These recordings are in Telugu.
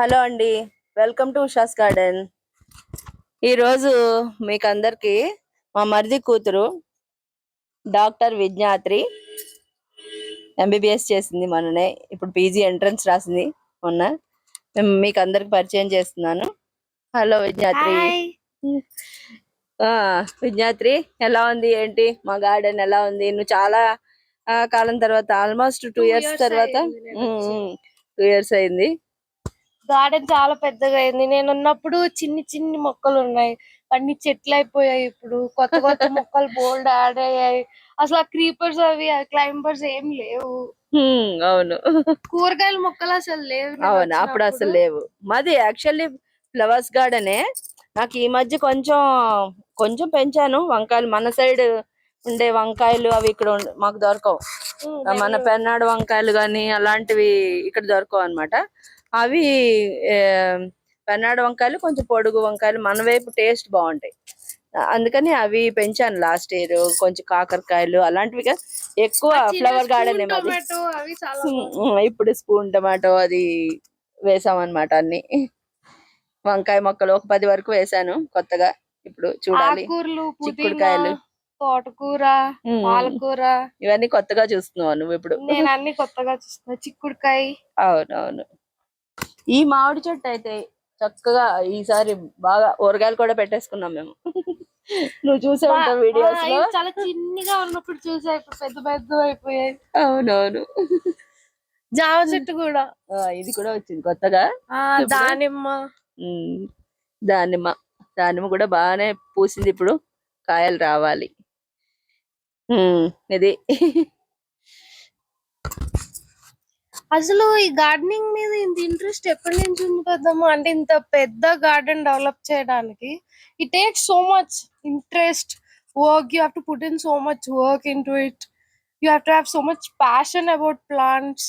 హలో అండి వెల్కమ్ టు ఉషాస్ గార్డెన్. ఈరోజు మీకు అందరికి మా మరిది కూతురు డాక్టర్ విజ్ఞాత్రి ఎంబీబీఎస్ చేసింది మొన్ననే. ఇప్పుడు పీజీ ఎంట్రన్స్ రాసింది మొన్న. మేము మీకు అందరికి పరిచయం చేస్తున్నాను. హలో విజ్ఞాత్రి. ఆ విజ్ఞాత్రి ఎలా ఉంది? ఏంటి? మా గార్డెన్ ఎలా ఉంది? నువ్వు చాలా కాలం తర్వాత ఆల్మోస్ట్ టూ ఇయర్స్ తర్వాత. టూ ఇయర్స్ అయింది. గార్డెన్ చాలా పెద్దగా అయింది. నేను ఉన్నప్పుడు చిన్ని చిన్ని మొక్కలు ఉన్నాయి. అన్ని చెట్లు అయిపోయాయి ఇప్పుడు. కొత్త కొత్త మొక్కలు బోల్డ్ యాడ్ అయ్యాయి. అసలు ఆ క్రీపర్స్ అవి క్లైంబర్స్ ఏం లేవు. అవును. కూరగాయల మొక్కలు అసలు లేవు అవును అప్పుడు అసలు. లేవు. మాది యాక్చువల్లీ ఫ్లవర్స్ గార్డెనే. నాకు ఈ మధ్య కొంచెం కొంచెం పెంచాను. వంకాయలు మన సైడ్ ఉండే వంకాయలు అవి ఇక్కడ మాకు దొరకవు. మన. పెన్నాడు వంకాయలు గాని అలాంటివి ఇక్కడ దొరకవు అన్నమాట. అవి పెన్నాడు వంకాయలు కొంచెం పొడుగు వంకాయలు మన వైపు టేస్ట్ బాగుంటాయి. అందుకని అవి పెంచాను లాస్ట్ ఇయర్. కొంచెం కాకరకాయలు అలాంటివి. ఎక్కువ ఫ్లవర్ గార్డెన్ ఇప్పుడు స్పూన్ టమాటో అది వేసామన్నమాట అన్ని. వంకాయ మొక్కలు ఒక పది వరకు వేసాను కొత్తగా. ఇప్పుడు చూడాలి. చిక్కుడుకాయలు. తోటకూర పాలకూర. ఇవన్నీ కొత్తగా చూస్తున్నావు నువ్వు ఇప్పుడు. నేను అన్ని కొత్తగా చూస్తున్నా. చిక్కుడుకాయ. అవును అవును ఈ మామిడి చెట్టు అయితే చక్కగా ఈసారి బాగా ఊరగాయలు కూడా పెట్టేసుకున్నాం మేము. నువ్వు చూసే ఉంటావు వీడియోస్లో. చాలా చిన్నగా ఉన్నప్పుడు చూసా ఇప్పుడు పెద్ద పెద్ద అయిపోయాయి. అవునవును. జామ చెట్టు కూడా. ఇది కూడా వచ్చింది కొత్తగా? దానిమ్మ. దానిమ్మ. దానిమ్మ కూడా బాగానే పూసింది ఇప్పుడు. కాయలు రావాలి. ఇది. అసలు ఈ గార్డెనింగ్ మీద ఇంత ఇంట్రెస్ట్ ఎప్పటి నుంచి ఉంది పెద్దమ్మ? అంటే ఇంత పెద్ద గార్డెన్ డెవలప్ చేయడానికి. It takes so much interest work you have to put in so much work into it you have to have so much passion about plants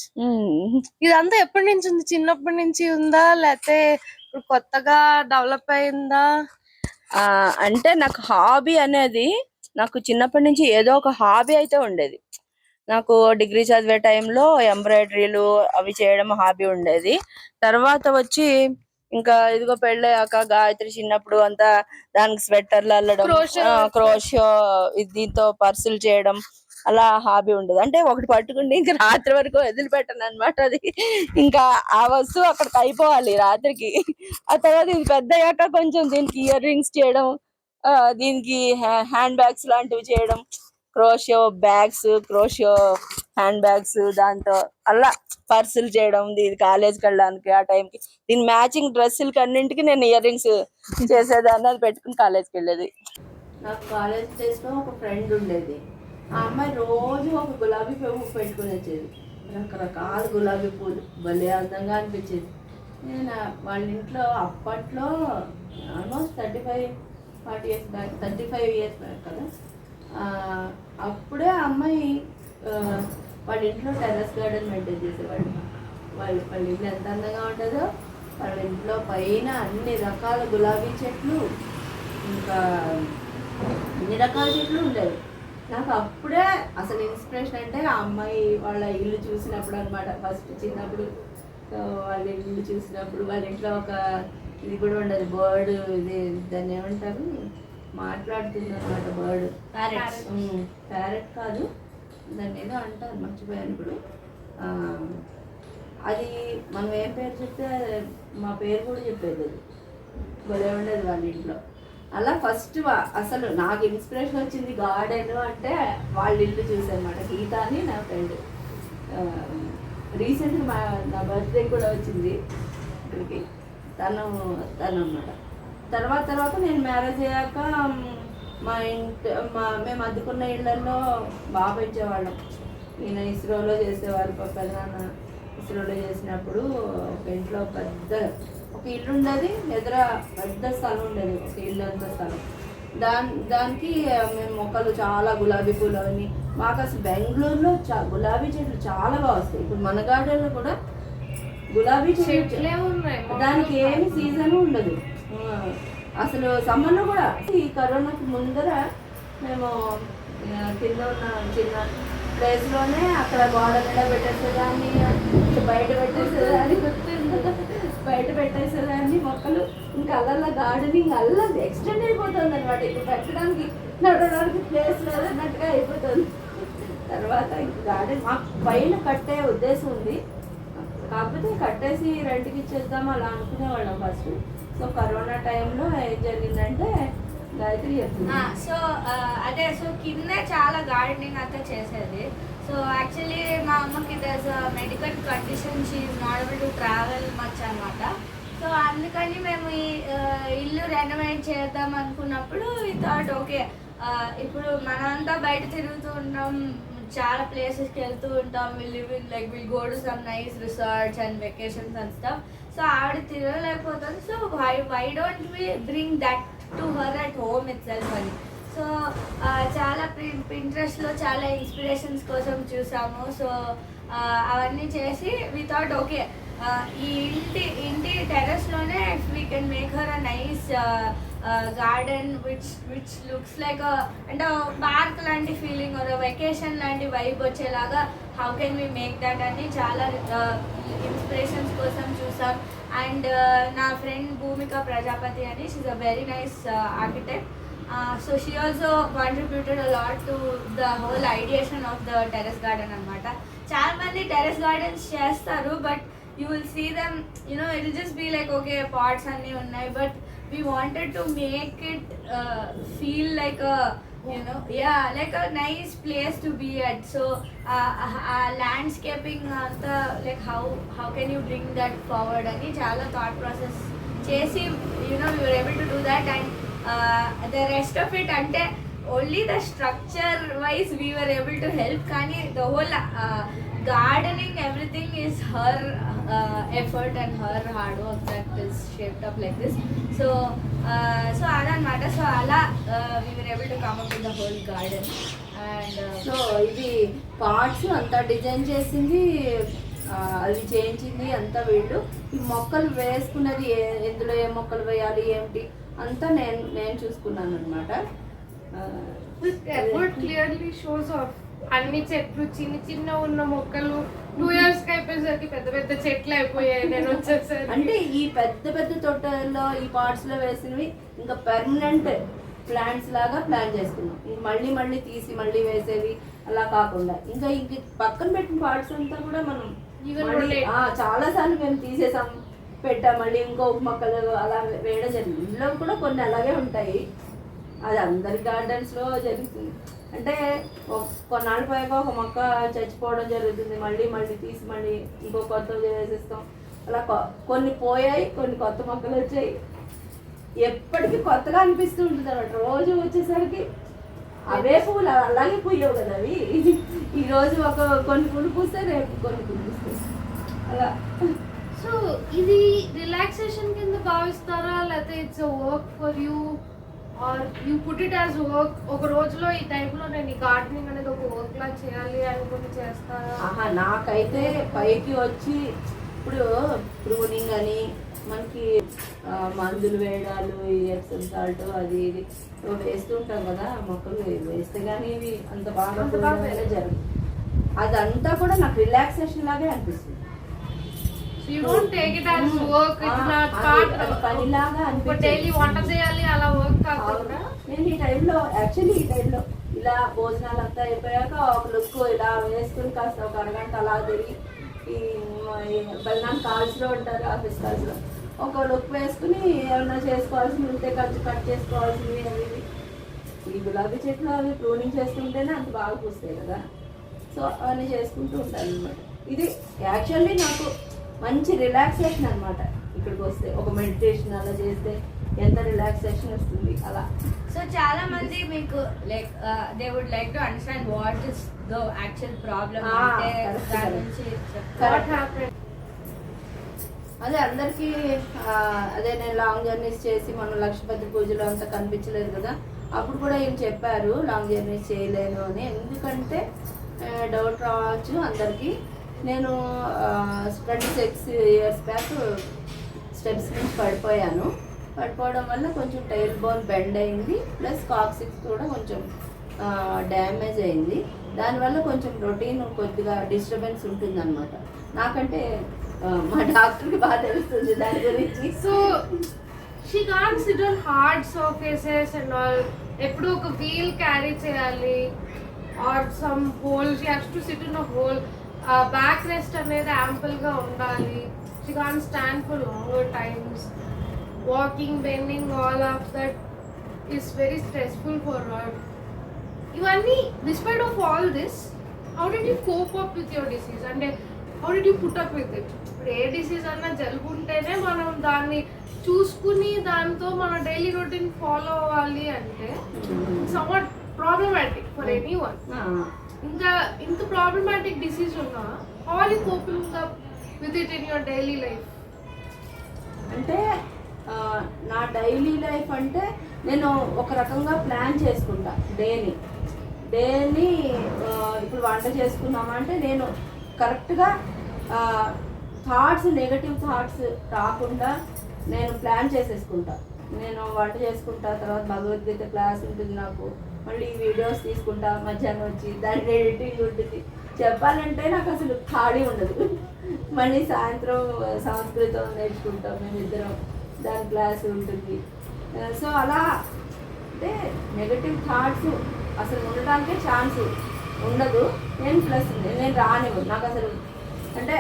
ఇదంతా ఎప్పటి నుంచి ఉంది? చిన్నప్పటి నుంచి ఉందా? లేకపోతే ఇప్పుడు కొత్తగా డెవలప్ అయిందా? అంటే నాకు హాబీ అనేది నాకు చిన్నప్పటి నుంచి ఏదో ఒక హాబీ అయితే ఉండేది. నాకు డిగ్రీ చదివే టైంలో ఎంబ్రాయిడరీలు అవి చేయడం హాబీ ఉండేది. తర్వాత వచ్చి ఇంకా ఇదిగో పెళ్ళయ్యాక గాయత్రి చిన్నప్పుడు అంతా దానికి స్వెట్టర్లు అల్లడం. క్రోషో. దీంతో పర్సులు చేయడం అలా హాబీ ఉండేది. అంటే ఒకటి పట్టుకుంటే ఇంకా రాత్రి వరకు వదిలిపెట్టను అనమాట అది. ఇంకా ఆ వస్తువు అక్కడికి అయిపోవాలి రాత్రికి. ఆ తర్వాత ఇది పెద్ద అయ్యాక కొంచెం దీనికి ఇయర్ రింగ్స్ చేయడం దీనికి హ్యాండ్ బ్యాగ్స్ లాంటివి చేయడం crochet bags crochet hand bags దాంతో అలా పర్సులు చేయడం దీని కాలేజ్కి వెళ్ళడానికి ఆ టైంకి. దీని మ్యాచింగ్ డ్రెస్సులకి అన్నింటికి నేను ఇయర్ రింగ్స్ చేసేదాన్ని అది పెట్టుకుని కాలేజ్కి వెళ్ళేది. నాకు కాలేజ్ డేస్లో ఒక ఫ్రెండ్ ఉండేది. ఆ అమ్మాయి రోజు ఒక గులాబీ పువ్వు పెట్టుకుని వచ్చేది. రకరకాల గులాబీ పూలు భలే అందంగా అనిపించేది. నేను వాళ్ళ ఇంట్లో అప్పట్లో almost thirty five forty years back thirty five years back కదా అప్పుడే అమ్మాయి వాళ్ళ ఇంట్లో టెర్రస్ గార్డెన్ మెయింటైన్ చేసేవాళ్ళు. వాళ్ళు వాళ్ళ ఇల్లు ఎంత అందంగా ఉంటుందో వాళ్ళ ఇంట్లో పైన అన్ని రకాల గులాబీ చెట్లు ఇంకా అన్ని రకాల చెట్లు ఉండేవి నాకు అప్పుడే అసలు ఇన్స్పిరేషన్ అంటే ఆ అమ్మాయి వాళ్ళ ఇల్లు చూసినప్పుడు అనమాట ఫస్ట్ చిన్నప్పుడు వాళ్ళ ఇల్లు చూసినప్పుడు వాళ్ళ ఇంట్లో ఒక ఇది కూడా ఉండదు బర్డ్ ఇది దాన్ని ఏమంటారు? మాట్లాడుతుంది అనమాట బర్డ్ ప్యారెట్ కాదు. దాన్ని ఏదో అంటారు మర్చిపోయాను ఇప్పుడు. అది మనం ఏం పేరు చెప్తే మా పేరు కూడా చెప్పేది అది. భలే ఉండేది వాళ్ళ ఇంట్లో. అలా ఫస్ట్ అసలు నాకు ఇన్స్పిరేషన్ వచ్చింది గార్డెన్ అంటే వాళ్ళ ఇల్లు చూసానమాట గీత అని నా ఫ్రెండ్ రీసెంట్గా మా నా బర్త్డే కూడా వచ్చింది. ఇక్కడికి. తను తను అన్నమాట తర్వాత తర్వాత నేను మ్యారేజ్ అయ్యాక మ్, ఇంటి మా మేము అద్దుకున్న ఇళ్ళల్లో బాగా పెంచేవాళ్ళం ఈయన ఇస్రోలో చేసేవారు మా పెదనాన్న ఇస్రోలో చేసినప్పుడు ఒక ఇంట్లో పెద్ద ఒక ఇల్లు ఉండేది ఎదుర పెద్ద స్థలం ఉండేది ఒక ఇల్లు అంత స్థలం. దాని దానికి మేము మొక్కలు చాలా గులాబీ పూలు అవన్నీ. మాకు అసలు బెంగళూరులో చా గులాబీ చెట్లు చాలా బాగా వస్తాయి. ఇప్పుడు మన గార్డెన్లో కూడా గులాబీ చెట్లు దానికి ఏమి సీజన్ ఉండదు. అసలు సమ్మర్లో కూడా ఈ కరోనాకి ముందర మేము కింద ఉన్న చిన్న ప్లేస్లోనే అక్కడ గోడ మీద పెట్టేసేదాన్ని బయట పెట్టేసేదాన్ని బయట పెట్టేసేదాన్ని మొక్కలు. ఇంకా అలా గార్డెనింగ్ అలా ఎక్స్టెండ్ అయిపోతుంది అనమాట ఇప్పుడు పెట్టడానికి నడవడానికి ప్లేస్ లేదన్నట్టుగా అయిపోతుంది. తర్వాత ఇంక గార్డెన్ మాకు పైన కట్టే ఉద్దేశం ఉంది. కాకపోతే కట్టేసి రెంట్కి ఇచ్చేద్దాం అలా అనుకునేవాళ్ళం ఫస్ట్. సో కరోనా టైంలో ఏం జరిగిందంటే గాయత్రి చెప్తుంది సో అదే సో కింద చాలా గార్డెనింగ్ అంతా చేసేది. సో యాక్చువల్లీ మా అమ్మకి this medical condition she's not able to travel much అనమాట సో అందుకని మేము ఈ ఇల్లు రెనోవేట్ చేద్దాం అనుకున్నప్పుడు ఈ థాట్ ఓకే ఇప్పుడు మనంతా బయట తిరుగుతూ ఉన్నాం చాలా ప్లేసెస్కి వెళ్తూ ఉంటాం. We'll live in like we'll go to some nice resorts and vacations and stuff so ఆవిడ తిరగలేకపోతుంది. So why why don't we bring that to her at home itself అని సో చాలా పింట్రెస్ట్లో చాలా ఇన్స్పిరేషన్స్ కోసం చూసాము. సో అవన్నీ చేసి వితౌట్ ఓకే ఈ ఇంటి ఇంటి టెర్రస్లోనే we can make her a nice garden which which looks like అంటే పార్క్ లాంటి ఫీలింగ్ వెకేషన్ లాంటి వైబ్ వచ్చేలాగా how can we make that అని చాలా ఇన్స్పిరేషన్స్ కోసం చూసాం. అండ్ నా ఫ్రెండ్ భూమిక ప్రజాపతి అని she's a very nice architect so she also contributed a lot to the whole ideation of the terrace garden అనమాట చాలా మంది టెరెస్ గార్డెన్స్ చేస్తారు but you will see them you know it just be like okay pots అన్నీ ఉన్నాయి but we wanted to make it feel like you know yeah like a nice place to be at so ah landscaping అంతా like how how can you bring that forward అని చాలా థాట్ ప్రాసెస్ చేసి you know you're able to do that and the rest of it అంటే only the structure wise we were able to help కానీ the whole gardening everything is her effort and her hard work that is shaped up like this so so అదనమాట సో అలా we were able to come up in the whole garden and so ఇది పార్ట్స్ అంతా డిజైన్ చేసింది అది చేయించింది అంతా వీళ్ళు. ఈ మొక్కలు వేసుకున్నది ఎందులో ఏ మొక్కలు వేయాలి ఏమిటి అంతా నేను నేను చూసుకున్నాను అనమాట క్లియర్లీ షోస్ ఆఫ్ అన్ని చెట్లు చిన్న చిన్న ఉన్న మొక్కలు టూ ఇయర్స్కి అయిపోయేసరికి పెద్ద పెద్ద చెట్లు అయిపోయాయి నేను వచ్చేసరికి. అంటే ఈ పెద్ద పెద్ద తోటల్లో ఈ పార్ట్స్లో వేసినవి ఇంకా పర్మనెంట్ ప్లాంట్స్ లాగా ప్లాన్ చేసుకున్నాం. ఇంక మళ్ళీ మళ్ళీ తీసి మళ్ళీ వేసేవి అలా కాకుండా. ఇంకా ఇంక పక్కన పెట్టిన పార్ట్స్ అంతా కూడా మనం చాలా సార్లు మేము తీసేసాం. పెట్టాం. మళ్ళీ ఇంకో మొక్కలు అలా వేయడం జరిగింది. ఇందులో కూడా కొన్ని అలాగే ఉంటాయి. అది అందరి గార్డెన్స్లో జరుగుతుంది. అంటే కొన్నాళ్ళు పోయాక ఒక మొక్క చచ్చిపోవడం జరుగుతుంది. మళ్ళీ మళ్ళీ తీసి మళ్ళీ ఇంకో కొత్త వేసేస్తాం అలా కొ- కొన్ని పోయాయి కొన్ని కొత్త మొక్కలు వచ్చాయి. ఎప్పటికీ కొత్తగా అనిపిస్తూ ఉంటుంది అనమాట రోజు వచ్చేసరికి అవే పూలు అలాగే పూయవు కదా అవి. ఈరోజు ఒక కొన్ని పూలు పూస్తే రేపు కొన్ని పూలు పూస్తాయి. అలా. సో ఇది రిలాక్సేషన్ కింద భావిస్తారా? లేకపోతే it's work for you or you put it as work ఒక రోజులో ఈ టైంలో నేను గార్డెనింగ్ అనేది ఒక వర్క్ లా చేయాలి అనుకుని చేస్తారా? ఆహా నాకైతే పైకి వచ్చి ఇప్పుడు ప్రూనింగ్ అని మనకి మందులు వేయడాలు ఎప్సమ్ సాల్ట్ అది ఇది. వేస్తూ ఉంటాం కదా మొక్కలు వేస్తే కానీ ఇవి అంత బాగా జరగదు అదంతా కూడా నాకు రిలాక్సేషన్ లాగే అనిపిస్తుంది. You don't take it as work it's not part పనిలాగా daily వంట. చేయాలి అలా వర్క్ కాకుండా. నేను ఈ టైంలో యాక్చువల్లీ ఈ టైంలో ఇలా భోజనాలు అంతా అయిపోయాక ఒక లుక్ ఇలా వేసుకుని కాస్త ఒక అరగంట అలా తిరిగి ఈ బెల్లాన్ కాల్స్లో ఉంటారు ఆఫీస్ కాల్స్లో ఒక లుక్ వేసుకుని ఏమన్నా చేసుకోవాల్సింది ఉంటే కట్ కట్ చేసుకోవాల్సింది అవి. ఈ గులాబీ చెట్లు అవి ప్రూనింగ్ చేస్తుంటేనే అంత బాగా పూస్తాయి కదా సో అవన్నీ చేసుకుంటూ ఉంటాను అనమాట ఇది యాక్చువల్లీ నాకు మంచి రిలాక్సేషన్ అన్నమాట. ఇక్కడికి వస్తే ఒక మెడిటేషన్ అలా చేస్తే ఎంత రిలాక్సేషన్ వస్తుంది అలా. సో చాలా మంది మీకు like they would like to understand what is the actual problem అదే అందరికీ అదే నేను లాంగ్ జర్నీస్ చేసి మన లక్షపతి పూజలు అంతా కనిపించలేదు కదా. అప్పుడు కూడా ఏం చెప్పారు లాంగ్ జర్నీస్ చేయలేను అని. ఎందుకంటే డౌట్ రావచ్చు అందరికీ. నేను twenty six years back steps నుంచి పడిపోయాను. పడిపోవడం వల్ల కొంచెం టైల్ బోన్ బెండ్ అయింది ప్లస్ కాక్సిక్స్ కూడా కొంచెం డ్యామేజ్ అయింది. దానివల్ల కొంచెం రొటీన్ కొద్దిగా డిస్టర్బెన్స్ ఉంటుందన్నమాట. నాకంటే మా డాక్టర్కి బాగా తెలుస్తుంది దాని గురించి. So she can sit on hard surfaces and all ఎప్పుడు ఒక వీల్ క్యారీ చేయాలి. Or some hole she has to sit in a whole back rest అనేది యాంపుల్గా ఉండాలి. She can stand for longer times walking bending all of that is very stressful for her ఇవన్నీ despite of all this how do you cope up with your disease అంటే how do you put up with it ఇప్పుడు ఏ డిసీజ్ అన్నా జలుబు ఉంటేనే మనం దాన్ని చూసుకుని దాంతో మన డైలీ రొటీన్ ఫాలో అవ్వాలి అంటే somewhat problematic for anyone ఇంకా ఇంత ప్రాబ్లమాటిక్ డిసీజ్ ఉన్నా all you coping up with it in your daily life అంటే నా డైలీ లైఫ్ అంటే నేను ఒక రకంగా ప్లాన్ చేసుకుంటా డేని డేని ఇప్పుడు వంట చేసుకున్నామా అంటే నేను కరెక్ట్గా థాట్స్ నెగటివ్ థాట్స్ రాకుండా నేను ప్లాన్ చేసేసుకుంటా. నేను వంట చేసుకుంటా తర్వాత భగవద్గీత క్లాస్ ఉంటుంది నాకు. మళ్ళీ వీడియోస్ తీసుకుంటా మధ్యాహ్నం వచ్చి దాని ఎడిటింగ్ ఉంటుంది. చెప్పాలంటే నాకు అసలు ఖాళీ ఉండదు. మళ్ళీ సాయంత్రం సంస్కృతం నేర్చుకుంటాం మేమిద్దరం దాని క్లాస్ ఉంటుంది. సో అలా అంటే నెగటివ్ థాట్స్ అసలు ఉండటానికే ఛాన్స్ ఉండదు. నేను ప్లస్ నేను రానివ్వదు నాకు అసలు అంటే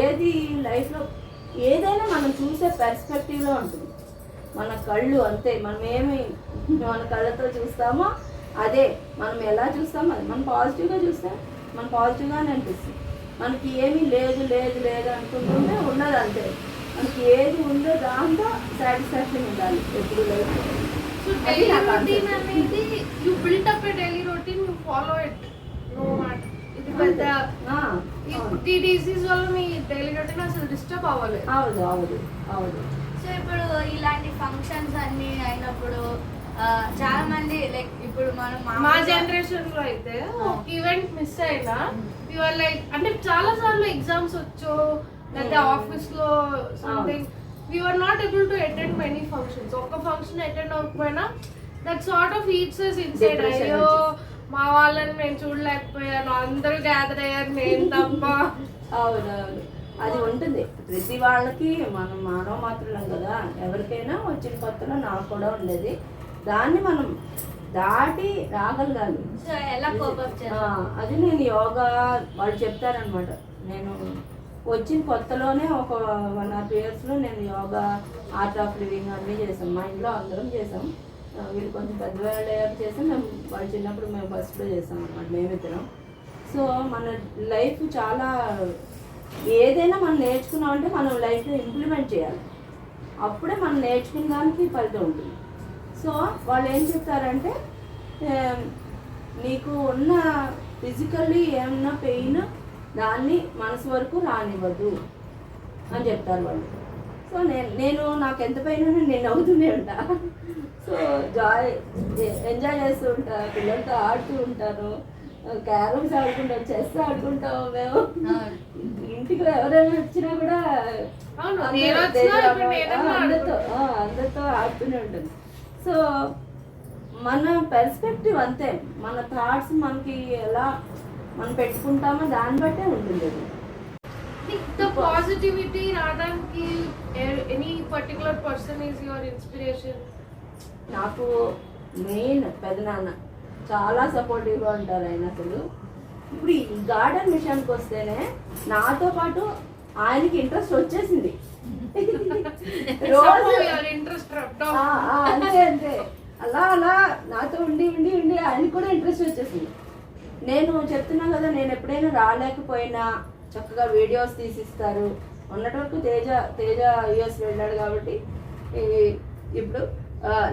ఏది లైఫ్లో ఏదైనా మనం చూసే పెర్స్పెక్టివ్లో ఉంటుంది. మన కళ్ళు అంతే. మనం ఏమి మన కళ్ళతో చూస్తామో అదే మనం ఎలా చూస్తామో అది మనం పాజిటివ్గా చూస్తాం మన పాజిటివ్గానే అనిపిస్తుంది. మనకి ఏమీ లేదు లేదు లేదు అనుకుంటుంటే ఉన్నది అంతే. మనకి ఏది ఉందో దాంతో సాటిస్ఫాక్షన్ ఉండాలి ఎప్పుడు లైఫ్ సో అది డైలీ నా రొటీన్ concept. అనేది you built up a daily routine you follow it no ఇది పెద్ద ఈ డిసీజ్ వల్ల మీ డైలీ రొటీన్ అసలు డిస్టర్బ్ అవ్వలేదు. అవును అవును సో ఇప్పుడు ఇలాంటి ఫంక్షన్స్ అన్ని అయినప్పుడు చాలా మంది లైక్ ఇప్పుడు మనం మా జనరేషన్లో అయితే ఒక ఈవెంట్ మిస్ అయినా యువర్ లైక్ అంటే చాలా సార్లు ఎగ్జామ్స్ వచ్చో లేకపోతే. ఆఫీస్లో something or not able to attend many functions ఒక్క ఫంక్షన్ అటెండ్ అవ్వకపోయినా that sort of eats inside అయ్యో మా వాళ్ళని నేను చూడలేకపోయాను అందరూ గ్యాదర్ అయ్యారు నేను తప్ప. అవునవును. అది ఉంటుంది. ప్రతి వాళ్ళకి మనం మానవ మాత్రులం కదా. ఎవరికైనా వచ్చిన కొత్తలో నాకు కూడా ఉండేది. దాన్ని మనం దాటి రాగలగాలి. అది నేను యోగా వాళ్ళు చెప్తారనమాట. నేను వచ్చిన కొత్తలోనే ఒక వన్ ఆర్ ఇయర్స్లో నేను యోగా ఆర్ట్ ఆఫ్ లివింగ్ అన్నీ చేసాం మా ఇంట్లో అందరం చేసాం వీళ్ళు కొంచెం పెద్దవాళ్ళు అయ్యాక చేసాం మేము వాళ్ళు చిన్నప్పుడు మేము ఫస్ట్లో చేసాం అనమాట మేమిద్దరం. సో మన లైఫ్ చాలా ఏదైనా మనం నేర్చుకున్నామంటే మనం లైఫ్లో ఇంప్లిమెంట్ చేయాలి. అప్పుడే మనం నేర్చుకున్న దానికి ఫలితం ఉంటుంది. సో వాళ్ళు ఏం చెప్తారంటే నీకు ఉన్న ఫిజికల్లీ ఏమన్నా పెయిన్ దాన్ని మనసు వరకు రానివ్వదు అని చెప్తారు వాళ్ళు. సో నేను నేను నాకు ఎంత పెయిన్ నేను నవ్వుతూనే ఉంటా. సో జాయ్ ఎంజాయ్ చేస్తూ ఉంటా. పిల్లలతో ఆడుతూ ఉంటాను. క్యారమ్స్ ఆడుకుంటాం చెస్ ఆడుకుంటాం మేము. ఇంటికి ఎవరైనా వచ్చినా కూడా అందరితో అందరితో ఆడుతూనే ఉంటుంది సో మన పర్స్పెక్టివ్ అంతే. మన థాట్స్ మనకి ఎలా మనం పెట్టుకుంటామో దాన్ని బట్టే ఉంటుంది అది. ద పాజిటివిటీ రావడానికి any particular person is your inspiration నాకు మెయిన్ పెదనాన్న చాలా సపోర్టివ్గా ఉంటారు ఆయన అసలు. ఇప్పుడు ఈ గార్డెన్ విషయానికి వస్తేనే నాతో పాటు ఆయనకి ఇంట్రెస్ట్ వచ్చేసింది. రోజు ఇంట్రెస్ట్ అంతే అంతే. అలా అలా నాతో ఉండి ఉండి ఉండి ఆయనకి కూడా ఇంట్రెస్ట్ వచ్చేసింది. నేను చెప్తున్నా కదా నేను ఎప్పుడైనా రాలేకపోయినా చక్కగా వీడియోస్ తీసిస్తారు. ఉన్నటి వరకు తేజ తేజ యుఎస్ వెళ్ళాడు కాబట్టి ఇప్పుడు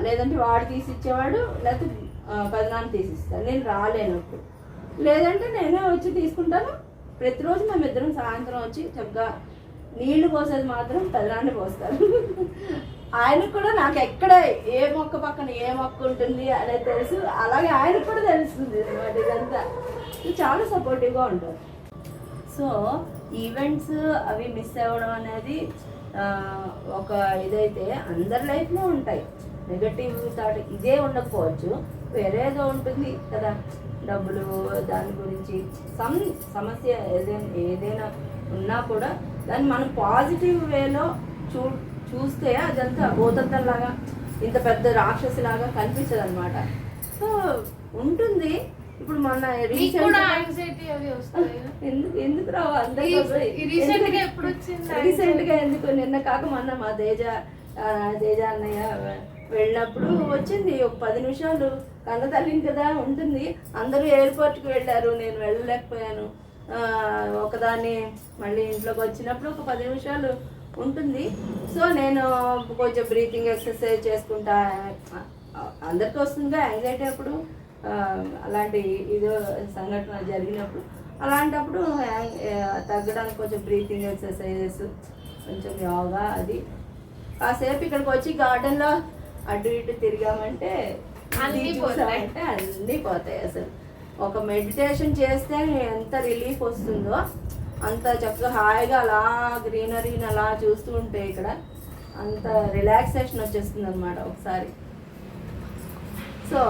లేదంటే వాడు తీసిచ్చేవాడు లేకపోతే పదినాన్న తీసిస్తాడు నేను రాలేనప్పుడు. లేదంటే నేనే వచ్చి తీసుకుంటాను. ప్రతిరోజు మేము ఇద్దరం సాయంత్రం వచ్చి చక్కగా నీళ్ళు పోసేది మాత్రం పెదనాన్ని పోస్తారు. ఆయనకు కూడా నాకు ఎక్కడ ఏ మొక్క పక్కన ఏ మొక్క ఉంటుంది అనేది తెలుసు. అలాగే ఆయనకు కూడా తెలుస్తుంది అనమాట ఇదంతా. చాలా సపోర్టివ్గా ఉంటారు. సో ఈవెంట్స్ అవి మిస్ అవ్వడం అనేది ఒక ఇదైతే అందరి లైఫ్లో ఉంటాయి. నెగటివ్ థాట్ ఇదే ఉండకపోవచ్చు. వేరేదో ఉంటుంది కదా. డబ్బులు దాని గురించి సమ్ సమస్య ఏదైనా ఏదైనా ఉన్నా కూడా దాన్ని మనం పాజిటివ్ వేలో చూ చూస్తే అదంతా భూతత్తంలాగా ఇంత పెద్ద రాక్షసిలాగా కనిపించదు అనమాట సో ఉంటుంది. ఇప్పుడు మొన్న ఎందుకు రావు? ఈ- రీసెంట్గా ఎందుకు నిన్న కాక మొన్న మా తేజ తేజ అన్నయ్య వెళ్ళినప్పుడు వచ్చింది ఒక పది నిమిషాలు. కన్నతల్లిని కదా ఉంటుంది. అందరూ ఎయిర్పోర్ట్కి వెళ్ళారు. నేను వెళ్ళలేకపోయాను. ఒకదాన్ని మళ్ళీ ఇంట్లోకి వచ్చినప్పుడు ఒక పది నిమిషాలు ఉంటుంది. సో నేను కొంచెం బ్రీతింగ్ ఎక్సర్సైజ్ చేసుకుంటా. అందరికీ వస్తుందిగా యాంగ్జైటీ అప్పుడు అలాంటి ఇదో సంఘటన జరిగినప్పుడు. అలాంటప్పుడు తగ్గడానికి కొంచెం బ్రీతింగ్ ఎక్సర్సైజెస్ కొంచెం యోగా అది. కాసేపు ఇక్కడికి వచ్చి గార్డెన్లో అటు ఇటు తిరిగామంటే అన్నీ ఇది పోతాయి. చూసామంటే అన్నీ పోతాయి అసలు. ఒక మెడిటేషన్ చేస్తే ఎంత రిలీఫ్ వస్తుందో అంత చక్కగా హాయిగా అలా గ్రీనరీని అలా చూస్తూ ఉంటే ఇక్కడ అంత రిలాక్సేషన్ వచ్చేస్తుంది అనమాట ఒకసారి సో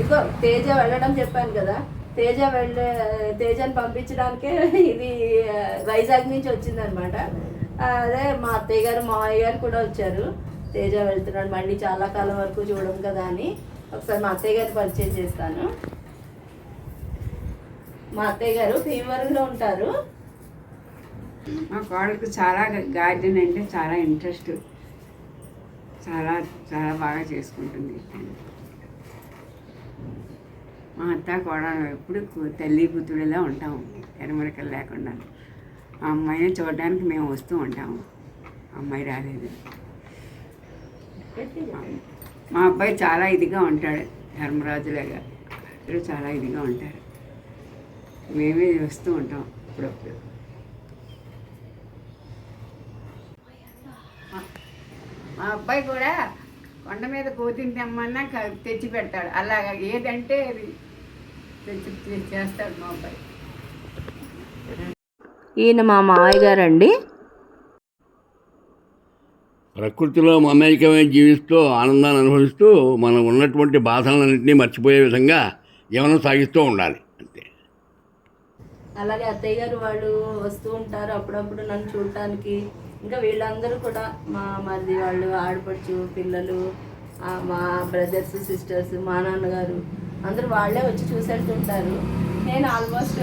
ఇదిగో తేజ వెళ్ళడం చెప్పాను కదా. తేజ వెళ్ళే తేజని పంపించడానికే ఇది వైజాగ్ నుంచి వచ్చిందనమాట అదే మా అత్తయ్య గారు మావయ్య గారు కూడా వచ్చారు. తేజ వెళ్తున్నాడు. మళ్ళీ చాలా కాలం వరకు చూడడం కదా అని ఒకసారి మా అత్తయ్య గారు పరిచయం చేస్తాను. మా అత్తయ్య గారు భీమవరంలో ఉంటారు. మా కోడలికి చాలా గార్డెన్ అంటే చాలా ఇంట్రెస్ట్. చాలా చాలా బాగా చేసుకుంటుంది మా అత్త కోడలు ఎప్పుడు తల్లి కూతురులా ఉంటాము. ఎరమరకలు లేకుండా. ఆ అమ్మాయిని చూడడానికి మేము వస్తూ ఉంటాము. అమ్మాయి రాలేదు. మా అబ్బాయి చాలా ఇదిగా ఉంటాడు ధర్మరాజులాగా. ఇద్దరు చాలా ఇదిగా ఉంటారు. మేమే వస్తూ ఉంటాం అప్పుడప్పుడు. మా అబ్బాయి కూడా కొండ మీద కోతిని తెమ్మన్నా తెచ్చి పెడతాడు. అలాగా ఏదంటే అది తెచ్చి తెచ్చి చేస్తాడు మా అబ్బాయి. ఈయన మా మావయ్య గారండి. ప్రకృతిలో మమేకమై జీవిస్తూ ఆనందాన్ని అనుభవిస్తూ మనం ఉన్నటువంటి బాధలన్నింటినీ మర్చిపోయే విధంగా జీవనం సాగిస్తూ ఉండాలి. అంతే. అలాగే అత్తయ్య గారు వాళ్ళు వస్తూ ఉంటారు అప్పుడప్పుడు నన్ను చూడటానికి. ఇంకా వీళ్ళందరూ కూడా మా మరిది వాళ్ళు ఆడపడుచు పిల్లలు మా బ్రదర్స్ సిస్టర్స్ మా నాన్నగారు అందరూ వాళ్ళే వచ్చి చూసేస్తుంటారు నేను ఆల్మోస్ట్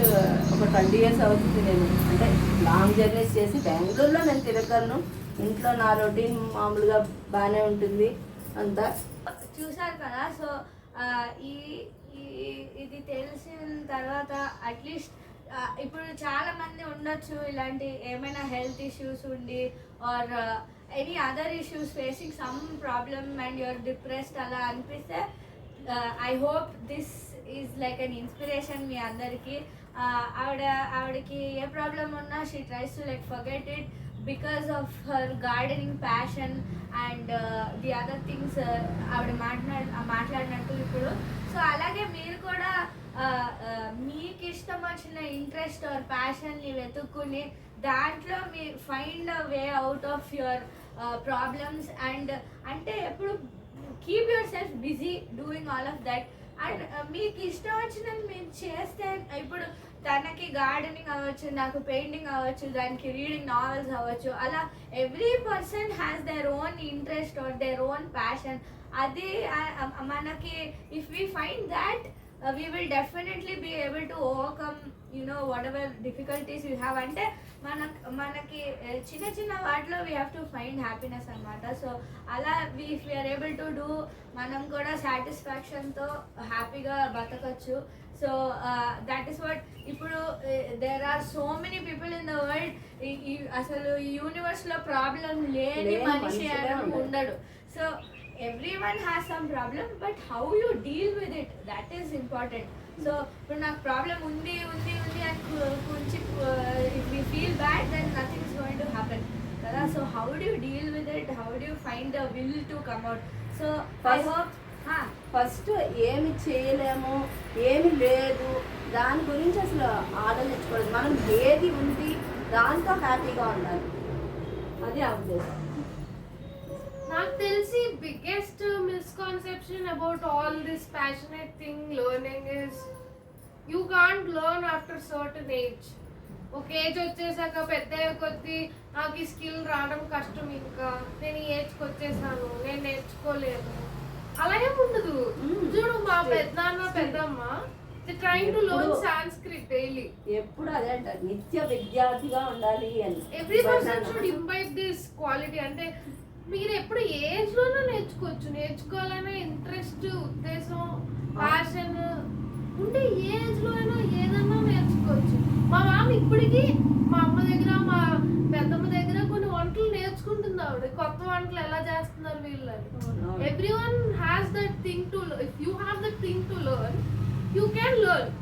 ఒక ట్వంటీ ఇయర్స్ అవుతుంది నేను. అంటే లాంగ్ జర్నీస్ చేసి బెంగళూరులో నేను తిరగలను. ఇంట్లో నా రొటీన్ మామూలుగా బాగానే ఉంటుంది అంతా. చూశారు కదా సో ఈ ఈ- ఇది తెలిసిన తర్వాత అట్లీస్ట్ ఇప్పుడు చాలా మంది ఉండొచ్చు ఇలాంటి ఏమైనా హెల్త్ ఇష్యూస్ ఉండి or any other issues facing some problem and your depressed అలా అనిపిస్తే I hope this is like an inspiration మీ అందరికీ. ఆవిడ ఆవిడకి ఏ ప్రాబ్లం ఉన్నా she tries to like forget it because of her gardening passion and the other things ఆవిడ మాట్లాడి మాట్లాడినట్టు ఇప్పుడు. సో అలాగే మీరు కూడా మీకు ఇష్టం వచ్చిన ఇంట్రెస్ట్ ఆర్ ప్యాషన్ని వెతుక్కుని దాంట్లో మీ find a way out of your problems and అంటే ఎప్పుడు keep yourself busy doing all of that and మీకు ఇష్టం వచ్చినది మీరు చేస్తే ఇప్పుడు తనకి గార్డెనింగ్ అవ్వచ్చు నాకు పెయింటింగ్ అవ్వచ్చు దానికి రీడింగ్ నావెల్స్ అవ్వచ్చు అలా every person has their own interest or their own passion. అది మనకి if we find that we will definitely be able to overcome you know whatever difficulties you have. అంటే మన మనకి చిన్న చిన్న వాటిలో we have to find happiness అనమాట సో అలా if we're able to do మనం కూడా సాటిస్ఫాక్షన్తో హ్యాపీగా బతకచ్చు. సో దట్ ఈస్ వాట్ ఇప్పుడు there are so many people in the world అసలు ఈ యూనివర్స్లో ప్రాబ్లం లేని మనిషి. ఉండడు. So everyone has some problem but how you deal with it that is important so ఇప్పుడు నాకు ప్రాబ్లం ఉంది ఉంది ఉంది అని కొంచెం if you feel bad then nothing is going to happen కదా? So how do deal with it how do find the will to come out so I hope first ఏమి చేయలేము ఏమి లేదు. దాని గురించి అసలు ఆలోచించకూడదు మనం ఏది ఉంది దాంతో హ్యాపీగా ఉండాలి. అది ఆ ఉద్దేశం. నాకు తెలిసి biggest misconception about all this passionate thing learning is you can't learn after certain age ఒక ఏజ్ వచ్చేసాక పెద్ద కొద్దీ నాకు ఈ స్కిల్ రావడం కష్టం ఇంకా. నేను ఈ ఏజ్కి వచ్చేసాను నేను నేర్చుకోలేదు. అలాగే ఉండదు. చూడు మా పెద్దనాన్న పెద్దమ్మ trying to learn Sanskrit daily ఎప్పుడు అదే అంటారు. నిత్య విద్యార్థిగా ఉండాలి అని. Every person should this quality అంటే మీరు ఎప్పుడు ఏజ్లోనే నేర్చుకోవచ్చు. నేర్చుకోవాలనే ఇంట్రెస్ట్ ఉద్దేశం ప్యాషన్ ఉంటే ఏజ్లో అయినా ఏదన్నా నేర్చుకోవచ్చు. మా మామ ఇప్పటికీ మా అమ్మ దగ్గర మా పెద్దమ్మ దగ్గర కొన్ని వంటలు నేర్చుకుంటుంది ఆవిడ. కొత్త వంటలు ఎలా చేస్తున్నారు వీళ్ళని. Every one has that thing to if you have that thing to learn you can learn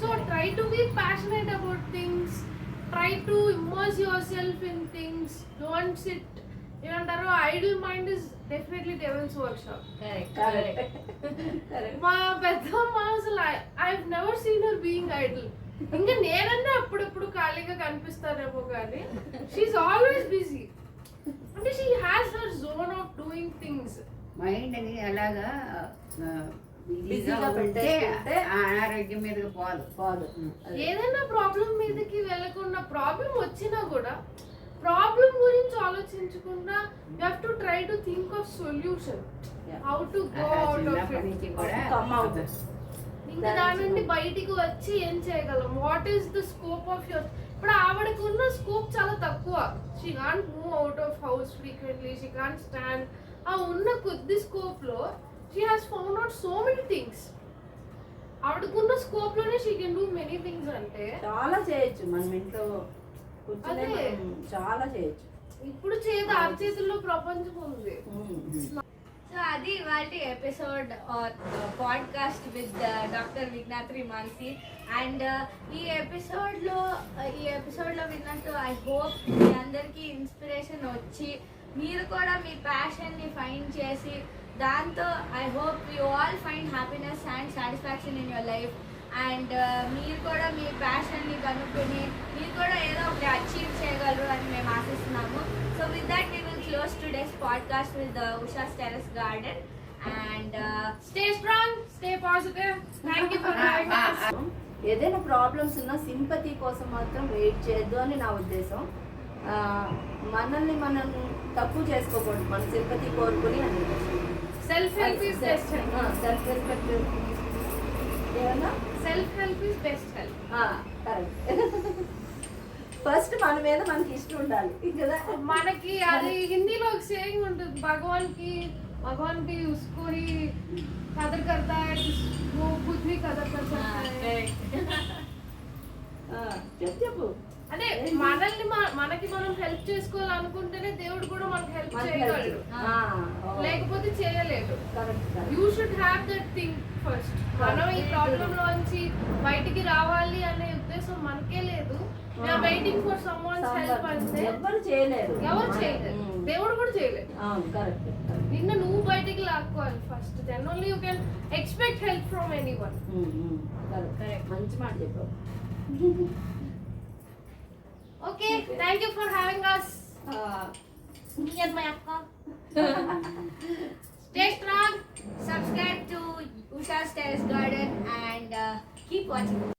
so try to be passionate about things try to immerse yourself in things don't sit ఏమంటారు? Idle mind is definitely devil's workshop మా పెద్దమ్మ అసలు I never seen her being idle ఇంకా నేనన్నా అప్పుడప్పుడు ఖాళీగా కనిపిస్తానేమో కానీ షీఈ్ ఆల్వేస్ బిజీ అంటే she has her zone of doing things mind అని అలాగా ఆ, బిజీగా బిజీగా ఉంటే పెట్టేసుకుంటే ఆ అనారోగ్యం మీదకి పోదు. పోదు. ఏదైనా ప్రాబ్లం మీదకి వెళ్ళకుండా ప్రాబ్లం వచ్చినా కూడా ప్రాబ్లం గురించి ఆలోచించకుండా you have to try to think of solution how to go out of out. ఇంకా దాని నుండి బయటికి వచ్చి ఏం చేయగలం? What is the scope of your ఇప్పుడు ఆవిడకు ఉన్న స్కోప్ చాలా తక్కువ. She can't move out of house frequently she can't stand ఆ ఉన్న కొద్ది స్కోప్లో she has found out so many things ఆవిడకున్న స్కోప్లోనే she can do many things అంటే చాలా చేయొచ్చు. మనం ఇంట్లో కూర్చొని చాలా చేయొచ్చు. ఇప్పుడు చేతి అరచేతుల్లో ప్రపంచం ఉంది. సో అది ఇవాళ episode podcast with doctor Vignatri Mansi and ఈ ఎపిసోడ్లో ఈ ఎపిసోడ్లో విన్నట్టు ఐ హోప్ మీ అందరికీ ఇన్స్పిరేషన్ వచ్చి మీరు కూడా మీ ప్యాషన్ని ఫైండ్ చేసి దాంతో I hope you all find happiness and satisfaction in your life and మీరు కూడా మీ ప్యాషన్ని కనుక్కొని మీరు కూడా ఏదో ఒకటి అచీవ్ చేయగలరు అని మేము ఆశిస్తున్నాము. So with that we will close today's podcast with Usha's terrace garden and stay strong stay positive thank you for ఏదైనా ప్రాబ్లమ్స్ ఉన్నా సింపతి కోసం మాత్రం వెయిట్ చేయొద్దు అని నా ఉద్దేశం. మనల్ని మనం తక్కువ చేసుకోకూడదు మన సింపతి కోరుకుని అని సెల్ఫ్ సెల్ఫ్ రెస్పెక్ట్ ఏమన్నా? self help is best help correct first మన మీద మనకి ఇష్టం ఉండాలి కదా మనకి అది హిందీలో ఒక సేయింగ్ ఉంటుంది భగవాన్ కి भगवान भी उसको ही कदर करता है जिस- वो खुद भी कदर कर सकता है ఆ, చెప్పు చెప్పు అంటే మనల్ని మనకి మనం హెల్ప్ చేసుకోవాలనుకుంటేనే దేవుడు కూడా మనకి హెల్ప్ చేయగలడు. లేకపోతే చేయలేడు. You should have that thing first మనం ఈ ప్రాబ్లం లోంచి బయటికి రావాలి అనే ఉద్దేశం మనకే లేదు. Waiting for someone's help అంటే ఎవ్వరు చేయలేరు. ఎవరు చేయలేరు. దేవుడు కూడా చేయలేదు. కరెక్ట్ నిన్న నువ్వు బయటికి లాక్కోవాలి first then only you can expect help from anyone correct మంచి మాట చెప్పావు. Okay, thank you for having us. Uh, me and my akka. Stay strong. Subscribe to Usha's Terrace Garden and uh, keep watching.